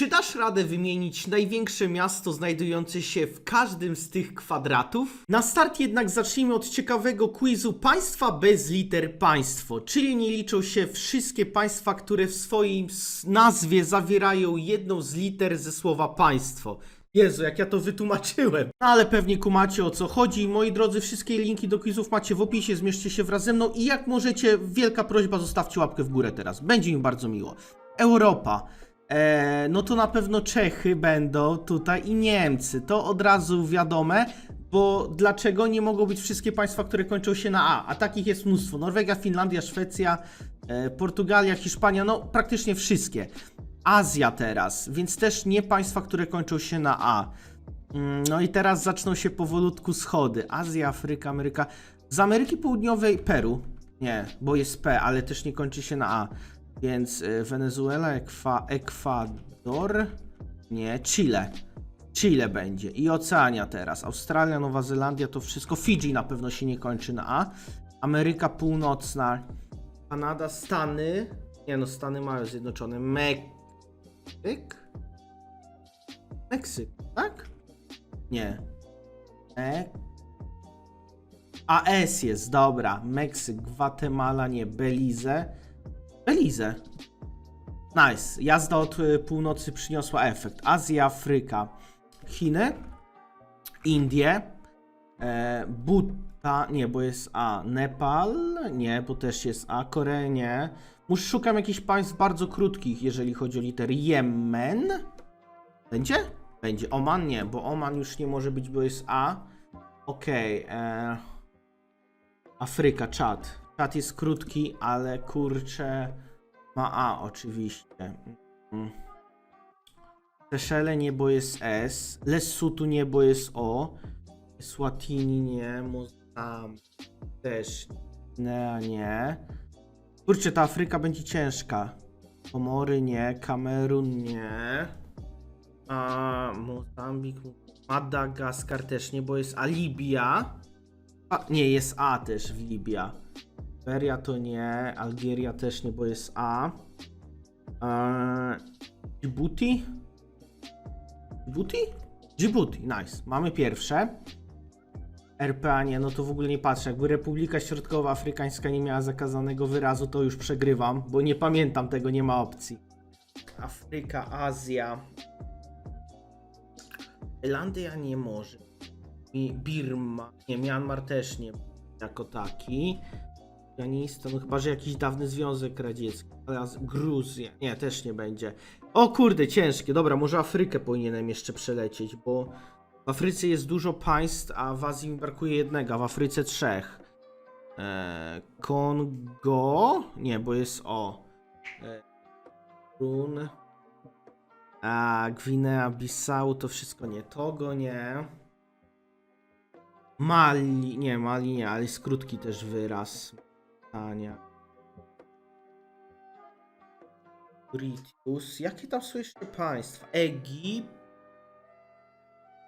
Czy dasz radę wymienić największe miasto znajdujące się w każdym z tych kwadratów? Na start jednak zacznijmy od ciekawego quizu państwa bez liter państwo, czyli nie liczą się wszystkie państwa, które w swojej s- nazwie zawierają jedną z liter ze słowa państwo. Jezu, jak ja to wytłumaczyłem. No ale pewnie kumacie o co chodzi. Moi drodzy, wszystkie linki do quizów macie w opisie, zmierzcie się wraz ze mną i jak możecie, wielka prośba, zostawcie łapkę w górę teraz. Będzie mi bardzo miło. Europa. E, no to na pewno Czechy będą tutaj i Niemcy. To od razu wiadome, bo dlaczego nie mogą być wszystkie państwa, które kończą się na A? A takich jest mnóstwo. Norwegia, Finlandia, Szwecja, e, Portugalia, Hiszpania, no praktycznie wszystkie. Azja teraz, więc też nie państwa, które kończą się na A. Mm, No i teraz zaczną się powolutku schody. Azja, Afryka, Ameryka. Z Ameryki Południowej Peru. Nie, bo jest P, ale też nie kończy się na A. Więc y, Wenezuela, Ekwa, Ekwador. Nie, Chile. Chile będzie. I Oceania teraz. Australia, Nowa Zelandia to wszystko. Fidżi na pewno się nie kończy na A. Ameryka Północna. Kanada, Stany. Nie no, Stany mają zjednoczone. Meksyk? Meksyk, tak? Nie. E. AS jest, dobra. Meksyk, Gwatemala, nie. Belize. Belize. Nice. Jazda od y, północy przyniosła efekt. Azja, Afryka. Chiny. Indie. E, Buta, nie, bo jest A. Nepal, nie, bo też jest A. Korea, nie. Muszę szukam jakichś państw bardzo krótkich, jeżeli chodzi o litery. Jemen? Będzie? Będzie. Oman? Nie, bo Oman już nie może być, bo jest A. Okej. e, Afryka, Czad. Czad jest krótki, ale kurczę ma A oczywiście. Seszele nie, bo jest S. Lessutu nie, bo jest O. Swatini nie. Mozambik też nie. nie. Kurczę, ta Afryka będzie ciężka. Komory nie. Kamerun nie. A Mozambik. Madagaskar też nie, bo jest A. Libia. A, nie, jest A też w Libia. Liberia to nie, Algieria też nie, bo jest A. Eee, Djibouti? Djibouti? Djibouti, nice. Mamy pierwsze. RPA nie, no to w ogóle nie patrzę. Jakby Republika Środkowoafrykańska nie miała zakazanego wyrazu, to już przegrywam, bo nie pamiętam tego, nie ma opcji. Afryka, Azja. Irlandia nie może. Birma, nie, Myanmar też nie jako taki. Afganistan, no chyba, że jakiś dawny Związek Radziecki. Teraz Gruzja. Nie, też nie będzie. O kurde, ciężkie. Dobra, może Afrykę powinienem jeszcze przelecieć, bo w Afryce jest dużo państw, a w Azji mi brakuje jednego, w Afryce trzech. Eee, Kongo? Nie, bo jest O. Eee, Run. A Gwinea Bissau to wszystko nie. Togo nie. Mali, nie, Mali nie, ale jest krótki też wyraz. Tania. Britius. Jakie tam są jeszcze państwa? Egipt.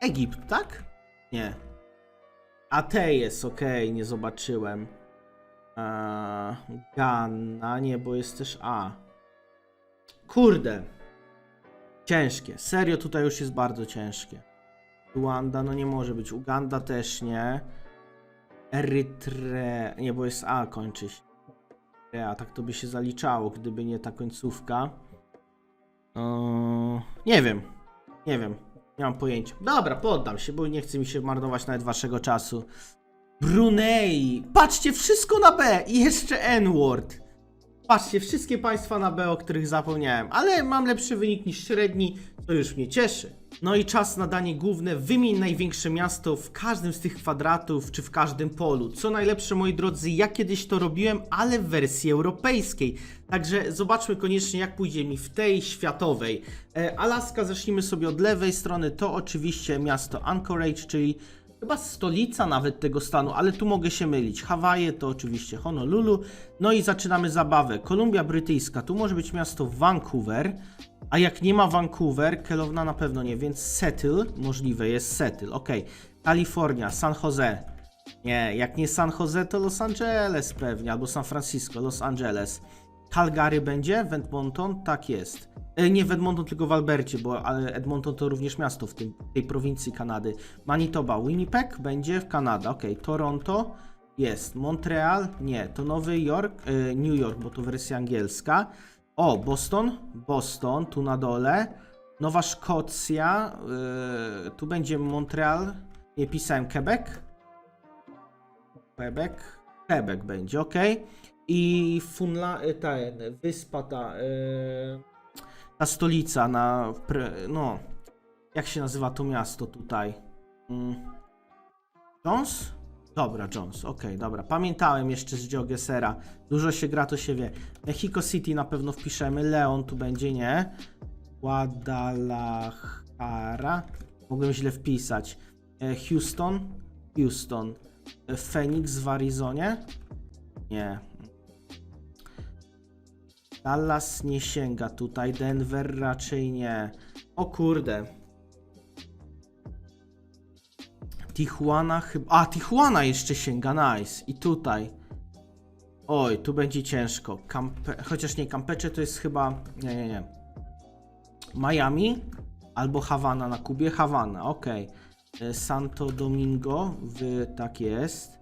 Egipt, tak? Nie. A te jest, okej, nie zobaczyłem. Eee, Ghana, nie, bo jest też A. Kurde. Ciężkie. Serio, tutaj już jest bardzo ciężkie. Ruanda, no nie może być. Uganda też nie. Erytre... Nie, bo jest A kończy się. A tak to by się zaliczało, gdyby nie ta końcówka. Eee, nie wiem. Nie wiem. Nie mam pojęcia. Dobra, poddam się, bo nie chce mi się marnować nawet waszego czasu. Brunei! Patrzcie, wszystko na B! I jeszcze N-word. Patrzcie, wszystkie państwa na B, o których zapomniałem, ale mam lepszy wynik niż średni, to już mnie cieszy. No i czas na danie główne. Wymień największe miasto w każdym z tych kwadratów, czy w każdym polu. Co najlepsze, moi drodzy, ja kiedyś to robiłem, ale w wersji europejskiej. Także zobaczmy koniecznie, jak pójdzie mi w tej światowej. E, Alaska, zacznijmy sobie od lewej strony, to oczywiście miasto Anchorage, czyli Chyba stolica nawet tego stanu, ale tu mogę się mylić. Hawaje to oczywiście Honolulu. No i zaczynamy zabawę. Kolumbia Brytyjska, tu może być miasto Vancouver. A jak nie ma Vancouver, Kelowna na pewno nie, więc Settle, możliwe jest Settle, ok. Kalifornia, San Jose. Nie, jak nie San Jose, to Los Angeles pewnie, albo San Francisco, Los Angeles. Calgary będzie? Edmonton? Tak jest. E, nie w Edmonton, tylko w Albercie, bo Edmonton to również miasto w tym, tej prowincji Kanady. Manitoba, Winnipeg będzie w Kanada. Ok, Toronto jest. Montreal? Nie. To Nowy Jork, e, New York, bo to wersja angielska. O, Boston? Boston, tu na dole. Nowa Szkocja, e, tu będzie Montreal. Nie pisałem Quebec. Quebec. Quebec będzie, ok. I Funla, y, ten, wyspa ta, y, ta stolica na, no, jak się nazywa to miasto tutaj? Mm. Jones? Dobra, Jones, okej, dobra. Pamiętałem jeszcze z Geogesera. Dużo się gra, to się wie. Mexico City na pewno wpiszemy. Leon tu będzie, nie? Guadalajara. Mogłem źle wpisać. E, Houston? Houston. E, Phoenix w Arizonie? Nie. Dallas nie sięga tutaj, Denver raczej nie. O kurde. Tijuana chyba. A, Tijuana jeszcze sięga, nice. I tutaj. Oj, tu będzie ciężko. Chociaż nie, Campeche to jest chyba. Nie, nie, nie. Miami albo Havana na Kubie. Havana, ok. Santo Domingo, w... tak jest.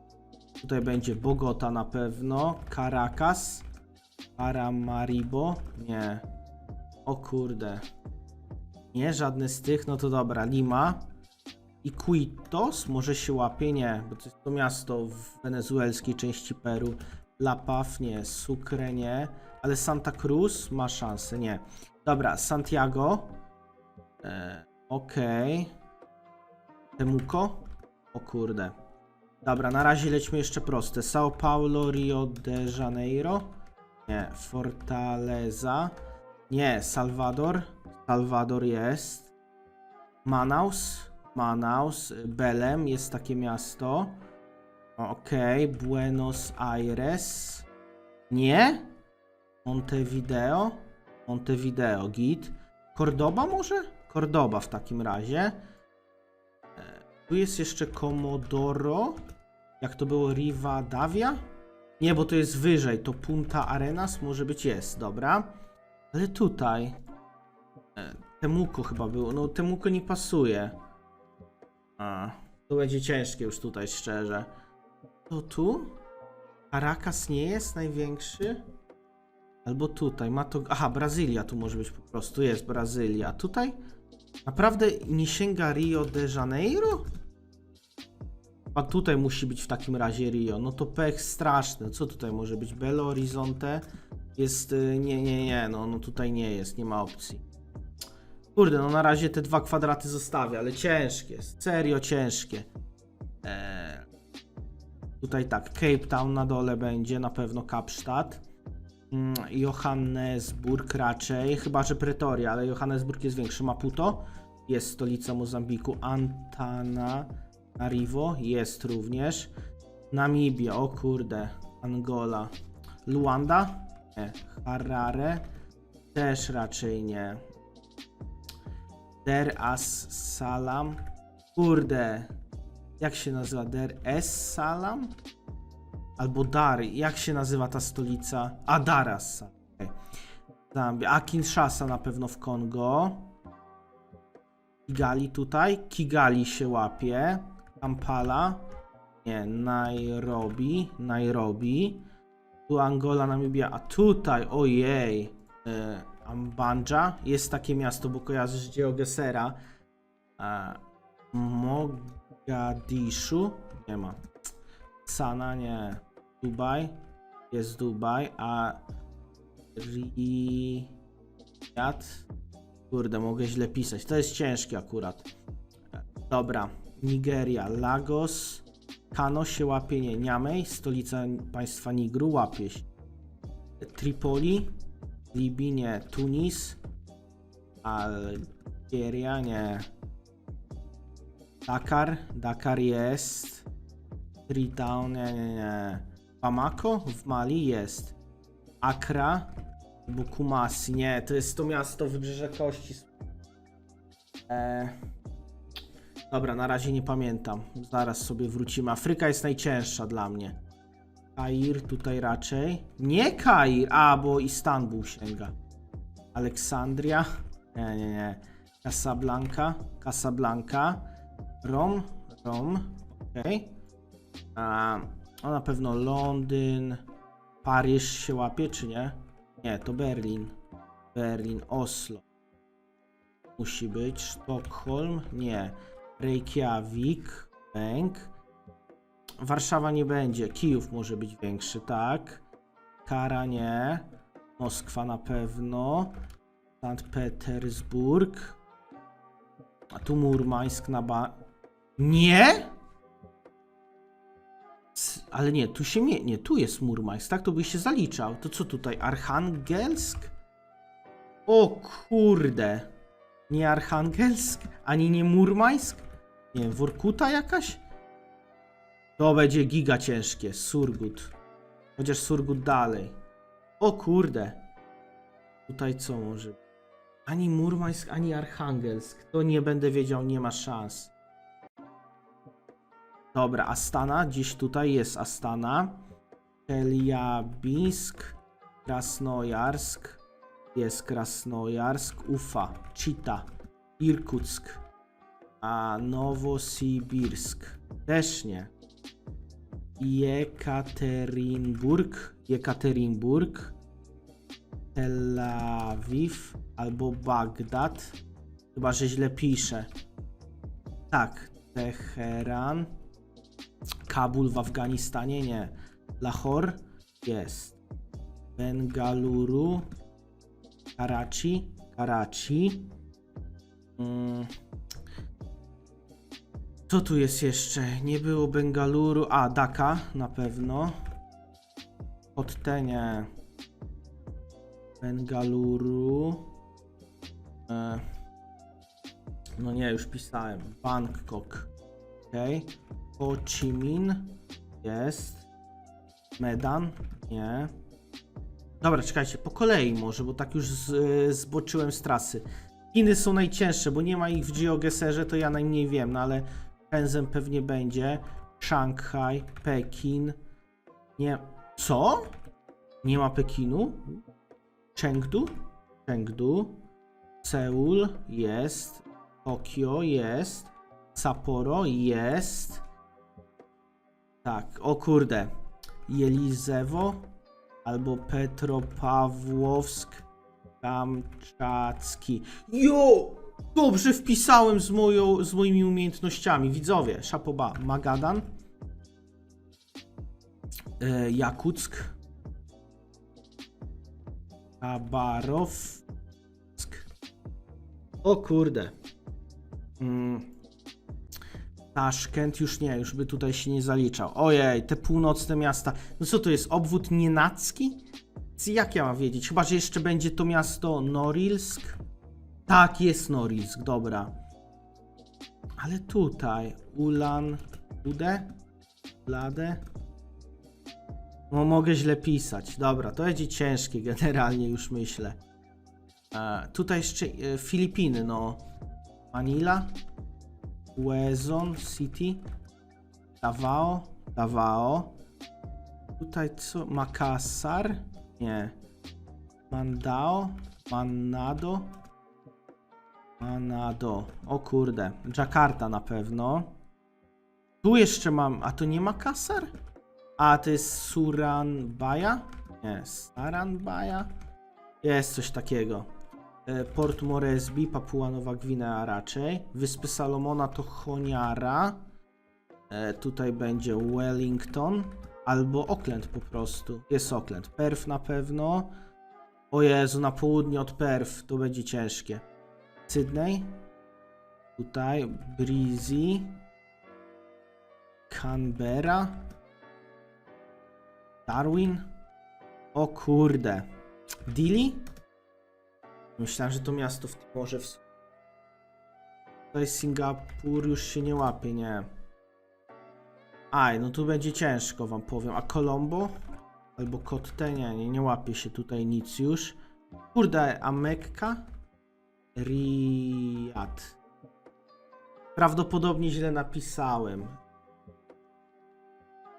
Tutaj będzie Bogota na pewno. Caracas. Paramaribo? Nie. O kurde. Nie, żadne z tych. No to dobra. Lima. I Quitos może się łapie? Nie, bo to jest to miasto w wenezuelskiej części Peru. La Paz nie. Sucre nie. Ale Santa Cruz ma szansę, nie. Dobra, Santiago. E, Okej. Temuco? O kurde. Dobra, na razie lećmy jeszcze proste. São Paulo, Rio de Janeiro. Nie, Fortaleza. Nie, Salvador. Salvador jest. Manaus. Manaus. Belem jest takie miasto. Okej, Buenos Aires. Nie? Montevideo. Montevideo, git. Cordoba może? Cordoba w takim razie. E, Tu jest jeszcze Comodoro. Jak to było? Rivadavia? Nie, bo to jest wyżej. To Punta Arenas może być jest, dobra. Ale tutaj. e, Temuco chyba było. No, Temuco nie pasuje. A, to będzie ciężkie już tutaj, szczerze. To tu? Caracas nie jest największy? Albo tutaj, ma to... Aha, Brazylia tu może być po prostu, jest Brazylia. Tutaj? Naprawdę nie sięga Rio de Janeiro? A tutaj musi być w takim razie Rio. No to pech straszny. Co tutaj może być? Belo Horizonte jest... y, Nie, nie, nie. No, no tutaj nie jest. Nie ma opcji. Kurde, no na razie te dwa kwadraty zostawię, ale ciężkie. Serio ciężkie. Eee, tutaj tak, Cape Town na dole będzie, na pewno Kapstadt. Mm, Johannesburg raczej, chyba że Pretoria, ale Johannesburg jest większy. Maputo jest stolica Mozambiku. Antananarivo jest również. Namibia, o kurde. Angola. Luanda? Nie. Harare? Też raczej nie. Der as Salam? Kurde. Jak się nazywa? Der es Salam? Albo Dar, jak się nazywa ta stolica? A, Dar as Salam. okej. Zambia. A Kinshasa na pewno w Kongo. Kigali tutaj. Kigali się łapie. Kampala. Nie, Nairobi. Nairobi. Tu Angola, Namibia. A tutaj, ojej. E, Ambanja. Jest takie miasto, bo kojarzysz Geogesera. E, Mogadiszu. Nie ma. Sana, nie. Dubaj. Jest Dubaj, a Riyadh. Kurde, mogę źle pisać. To jest ciężkie akurat. Dobra. Nigeria, Lagos. Kano się łapie, nie. Niamey, stolica państwa Nigru, łapie się. Tripoli. Libii, nie. Tunis. Algieria, nie. Dakar. Dakar jest. Freetown, nie, nie, nie. Bamako w Mali jest. Accra. Albo Kumasi, nie, to jest to miasto Wybrzeże Kości. E... Dobra, na razie nie pamiętam. Zaraz sobie wrócimy. Afryka jest najcięższa dla mnie. Kair tutaj raczej. Nie Kair, a bo Istanbul sięga. Aleksandria. Nie, nie, nie. Casablanca. Casablanca. Rom. Rom. Okej. A no na pewno Londyn. Paryż się łapie, czy nie? Nie, to Berlin. Berlin, Oslo. Musi być. Sztokholm? Nie. Reykjavik. Bęk. Warszawa nie będzie. Kijów może być większy, tak. Kara nie. Moskwa na pewno. Sankt Petersburg. A tu Murmańsk na ba... Nie? Ale nie, tu się nie, nie, tu jest Murmańsk, tak? To by się zaliczał. To co tutaj? Archangelsk? O kurde. Nie Archangelsk? Ani nie Murmańsk? Nie, Workuta jakaś? To będzie giga ciężkie. Surgut. Chociaż Surgut dalej. O kurde. Tutaj co może? Ani Murmańsk, ani Archangelsk. To nie będę wiedział, nie ma szans. Dobra, Astana. Gdzieś tutaj jest Astana. Chelyabinsk. Krasnojarsk. Jest Krasnojarsk. Ufa. Chita. Irkutsk. A Nowosibirsk. Też nie. Jekaterinburg. Jekaterinburg. Tel Awiw albo Bagdad. Chyba, że źle piszę. Tak, Teheran. Kabul w Afganistanie? Nie. Lahore? Jest. Bengaluru. Karachi? Karachi. Mm. Co tu jest jeszcze? Nie było Bengaluru. A, Dhaka na pewno. Podtenie. Bengaluru. E, no nie, już pisałem. Bangkok. Okej. Ho Chi Minh. Jest. Medan. Nie. Dobra, czekajcie, po kolei może, bo tak już z, zboczyłem z trasy. Chiny są najcięższe, bo nie ma ich w GeoGeserze, to ja najmniej wiem, no ale Shenzhen pewnie będzie. Szanghaj, Pekin. Nie. Co? Nie ma Pekinu? Chengdu? Chengdu. Seul jest. Tokio jest. Sapporo jest. Tak, o kurde. Jelizewo albo Petropawłowsk Kamczacki. Jo! Dobrze wpisałem z, moją, z moimi umiejętnościami. Widzowie, Szapoba, Magadan, e, Jakuck, Kabarowsk. O kurde. Mm. Taszkent już nie, już by tutaj się nie zaliczał. Ojej, te północne miasta. No co to jest, obwód nienacki? Jak ja mam wiedzieć? Chyba, że jeszcze będzie to miasto Norilsk? Tak, jest Norilsk, dobra. Ale tutaj, Ulan, Ude? Lade? No mogę źle pisać. Dobra, to będzie ciężkie generalnie już myślę. E, tutaj jeszcze e, Filipiny, no. Manila? Quezon City? Davao? Davao? Tutaj co? Makassar? Nie. Mandao? Manado? Manado. O kurde. Jakarta na pewno. Tu jeszcze mam. A to nie Makassar? A to jest Suranbaya? Nie. Saranbaya? Jest coś takiego. E, Port Moresby, Papua Nowa Gwinea raczej. Wyspy Salomona to Honiara. E, tutaj będzie Wellington. Albo Auckland po prostu. Jest Auckland. Perth na pewno. O Jezu, na południe od Perth to będzie ciężkie. Sydney. Tutaj Breezy. Canberra. Darwin. O kurde. Dili? Myślałem, że to miasto w Timorze w... Tutaj Singapur już się nie łapie, nie. Aj, no tu będzie ciężko wam powiem. A Colombo? Albo Kotte? Nie, nie, nie łapie się tutaj nic już. Kurde, a Mekka? Riyadh. Prawdopodobnie źle napisałem.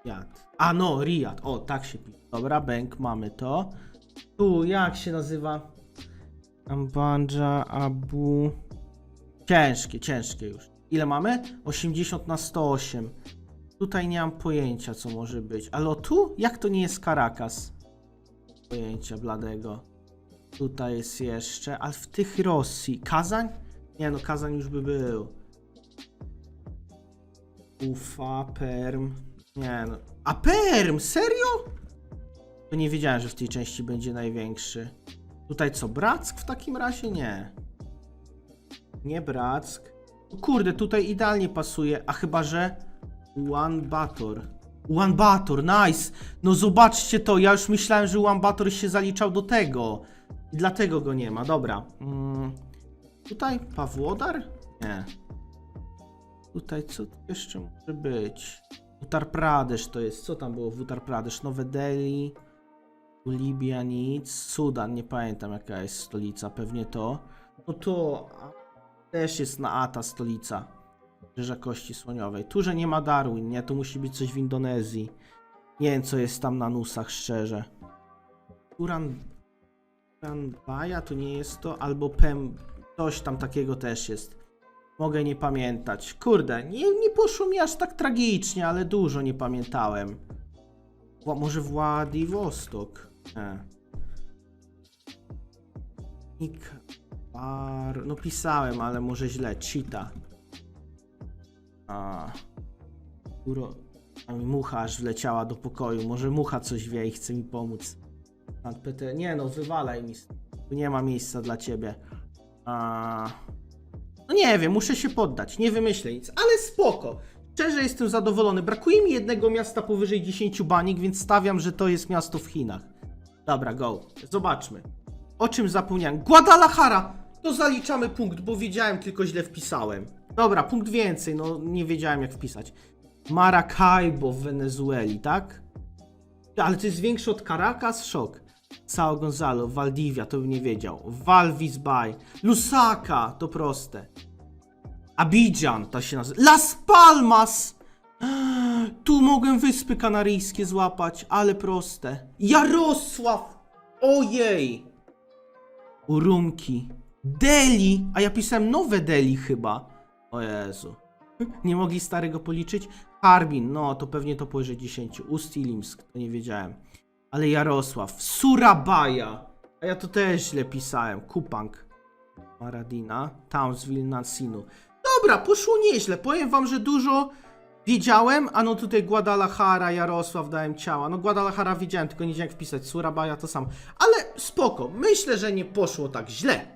Riyad. A no, Riyad. O, tak się pisze. Dobra, bank, mamy to. Tu, jak się nazywa? Ambanja, Abu... Ciężkie, ciężkie już. Ile mamy? 80 na 108. Tutaj nie mam pojęcia, co może być. Ale o tu? Jak to nie jest Caracas? Pojęcia bladego. Tutaj jest jeszcze, ale w tych Rosji. Kazań? Nie no, Kazań już by był. Ufa, Perm. Nie no. A Perm, serio? To nie wiedziałem, że w tej części będzie największy. Tutaj co, Brack w takim razie? Nie. Nie Brack. No Kurde, tutaj idealnie pasuje, a chyba, że One Bator. One Bator, nice! No zobaczcie to, ja już myślałem, że One Bator się zaliczał do tego. Dlatego go nie ma, dobra. Mm. Tutaj Pawłodar? Nie. Tutaj co jeszcze może być? Uttar Pradesh to jest, co tam było w Uttar Pradesh? Nowe Delhi, Libia nic, Sudan, nie pamiętam jaka jest stolica, pewnie to. No to też jest na Ata stolica. Brzeża Kości Słoniowej. Tu, że nie ma Darwin, nie? Tu musi być coś w Indonezji. Nie wiem, co jest tam na nusach, szczerze. Turan... Turanbaja to nie jest to, albo Pem... Coś tam takiego też jest. Mogę nie pamiętać. Kurde, nie, nie poszło mi aż tak tragicznie, ale dużo nie pamiętałem. Może Władivostok? Nie. Nik... Bar... No pisałem, ale może źle. Cheetah. A. Uro... A mi mucha aż wleciała do pokoju. Może mucha coś wie i chce mi pomóc. Peter... Nie no, wywalaj mi. Tu nie ma miejsca dla ciebie. A... No nie wiem, muszę się poddać. Nie wymyślę nic, ale spoko. Szczerze jestem zadowolony. Brakuje mi jednego miasta powyżej 10 banik, więc stawiam, że to jest miasto w Chinach. Dobra, go. Zobaczmy. O czym zapomniałem? Guadalajara! To zaliczamy punkt, bo wiedziałem, tylko źle wpisałem. Dobra, punkt więcej, no nie wiedziałem jak wpisać. Maracaibo w Wenezueli, tak? Ale to jest większe od Caracas? Szok. Sao Gonzalo, Valdivia, to bym nie wiedział. Valvis Bay, Lusaka, to proste. Abidjan, to się nazywa. Las Palmas! Tu mogłem Wyspy Kanaryjskie złapać, ale proste. Jarosław! Ojej! Urumki. Delhi! A ja pisałem nowe Delhi chyba. O Jezu. Nie mogli starego policzyć? Harbin, no to pewnie to powyżej 10. Ustilimsk, to nie wiedziałem. Ale Jarosław. Surabaya! A ja to też źle pisałem. Kupang. Maradina. Townsville, Nansinu. Dobra, poszło nieźle. Powiem wam, że dużo wiedziałem, a no tutaj Guadalajara, Jarosław dałem ciała. No Guadalajara wiedziałem, tylko nie wiedziałem jak wpisać. Surabaya to sam. Ale spoko. Myślę, że nie poszło tak źle.